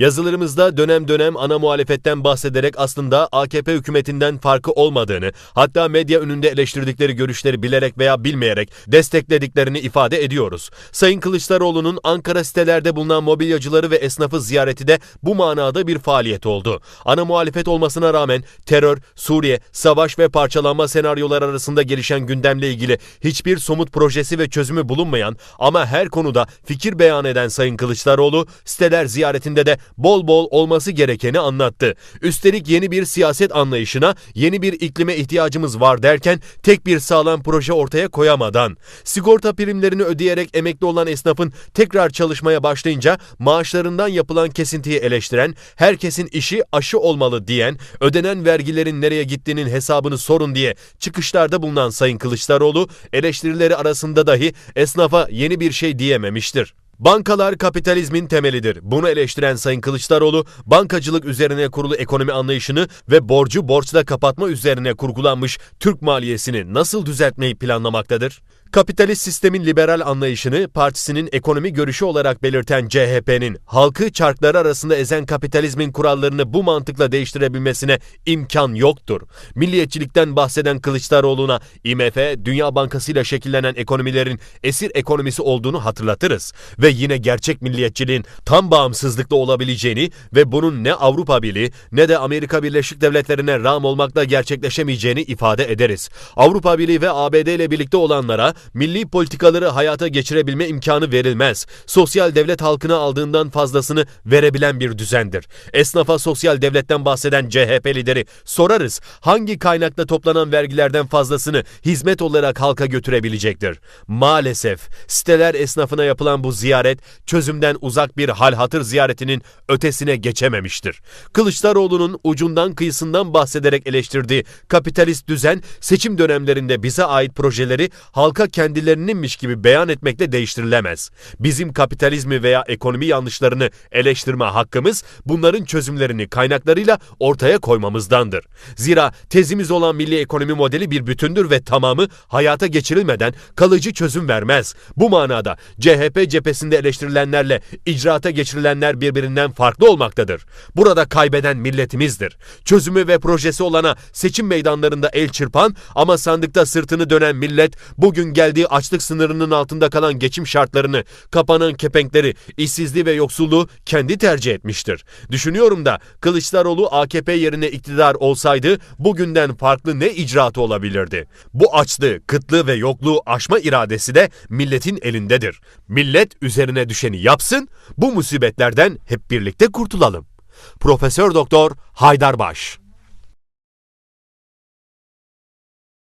Yazılarımızda dönem dönem ana muhalefetten bahsederek aslında AKP hükümetinden farkı olmadığını, hatta medya önünde eleştirdikleri görüşleri bilerek veya bilmeyerek desteklediklerini ifade ediyoruz. Sayın Kılıçdaroğlu'nun Ankara sitelerde bulunan mobilyacıları ve esnafı ziyareti de bu manada bir faaliyet oldu. Ana muhalefet olmasına rağmen terör, Suriye, savaş ve parçalanma senaryolar arasında gelişen gündemle ilgili hiçbir somut projesi ve çözümü bulunmayan ama her konuda fikir beyan eden Sayın Kılıçdaroğlu siteler ziyaretinde de bol bol olması gerekeni anlattı. Üstelik yeni bir siyaset anlayışına, yeni bir iklime ihtiyacımız var derken tek bir sağlam proje ortaya koyamadan, sigorta primlerini ödeyerek emekli olan esnafın tekrar çalışmaya başlayınca maaşlarından yapılan kesintiyi eleştiren, herkesin işi aşı olmalı diyen, ödenen vergilerin nereye gittiğinin hesabını sorun diye çıkışlarda bulunan Sayın Kılıçdaroğlu eleştirileri arasında dahi esnafa yeni bir şey diyememiştir. Bankalar kapitalizmin temelidir. Bunu eleştiren Sayın Kılıçdaroğlu, bankacılık üzerine kurulu ekonomi anlayışını ve borcu borçla kapatma üzerine kurgulanmış Türk maliyesini nasıl düzeltmeyi planlamaktadır? Kapitalist sistemin liberal anlayışını partisinin ekonomi görüşü olarak belirten CHP'nin halkı çarkları arasında ezen kapitalizmin kurallarını bu mantıkla değiştirebilmesine imkan yoktur. Milliyetçilikten bahseden Kılıçdaroğlu'na IMF, Dünya Bankası ile şekillenen ekonomilerin esir ekonomisi olduğunu hatırlatırız ve yine gerçek milliyetçiliğin tam bağımsızlıkta olabileceğini ve bunun ne Avrupa Birliği ne de Amerika Birleşik Devletleri'ne rağm olmakla gerçekleşemeyeceğini ifade ederiz. Avrupa Birliği ve ABD ile birlikte olanlara milli politikaları hayata geçirebilme imkanı verilmez. Sosyal devlet halkına aldığından fazlasını verebilen bir düzendir. Esnafa sosyal devletten bahseden CHP lideri sorarız hangi kaynakla toplanan vergilerden fazlasını hizmet olarak halka götürebilecektir? Maalesef siteler esnafına yapılan bu ziyaret çözümden uzak bir hal hatır ziyaretinin ötesine geçememiştir. Kılıçdaroğlu'nun ucundan kıyısından bahsederek eleştirdiği kapitalist düzen seçim dönemlerinde bize ait projeleri halka kendilerininmiş gibi beyan etmekle değiştirilemez. Bizim kapitalizmi veya ekonomi yanlışlarını eleştirme hakkımız bunların çözümlerini kaynaklarıyla ortaya koymamızdandır. Zira tezimiz olan milli ekonomi modeli bir bütündür ve tamamı hayata geçirilmeden kalıcı çözüm vermez. Bu manada CHP cephesinde eleştirilenlerle icraata geçirilenler birbirinden farklı olmaktadır. Burada kaybeden milletimizdir. Çözümü ve projesi olana seçim meydanlarında el çırpan ama sandıkta sırtını dönen millet bugün geldiği açlık sınırının altında kalan geçim şartlarını, kapanan kepenkleri, işsizliği ve yoksulluğu kendi tercih etmiştir. Düşünüyorum da Kılıçdaroğlu AKP yerine iktidar olsaydı bugünden farklı ne icraatı olabilirdi? Bu açlığı, kıtlığı ve yokluğu aşma iradesi de milletin elindedir. Millet üzerine düşeni yapsın, bu musibetlerden hep birlikte kurtulalım. Profesör Doktor Haydar Baş